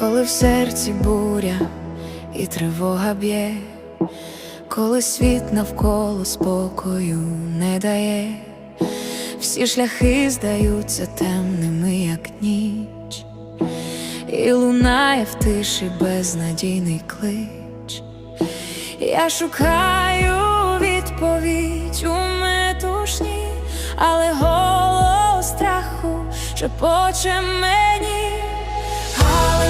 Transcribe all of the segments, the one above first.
коли в серці буря і тривога б'є, коли світ навколо спокою не дає, всі шляхи здаються темними, як ніч, і лунає в тиші безнадійний клич. Я шукаю відповідь у метушні, але голос страху шепоче мені,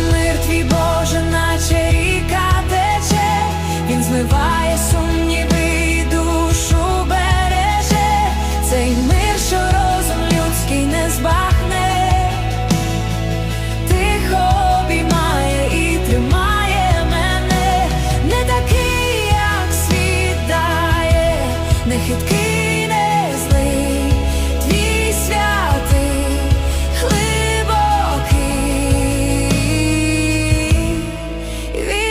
мир Боже, наче ріка тече, він змиває сумніви душу береже, цей мир, що розум людський не збагне, тихо обіймає і тримає мене, не такий, як світ не хиткий,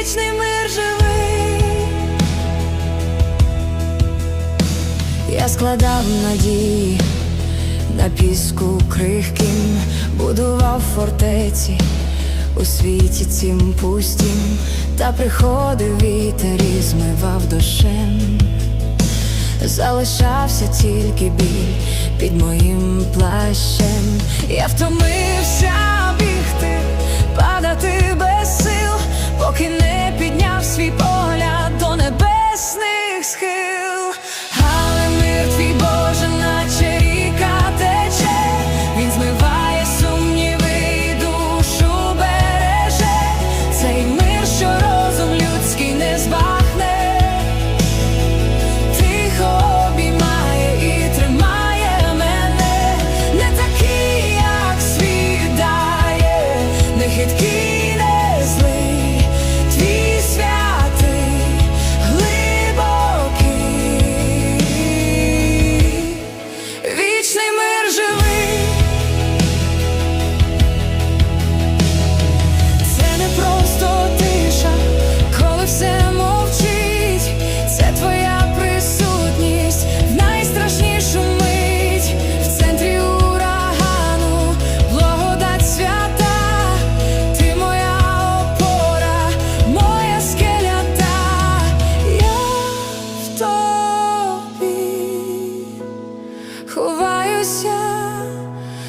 вічний мир живий. Я складав надії на піску крихким, будував фортеці у світі цім пустім, та приходив вітер і змивав дощем. Залишався тільки біль під моїм плащем. Я втомився бігти, падати без сил, поки не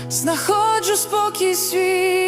знаходжу спокій свій.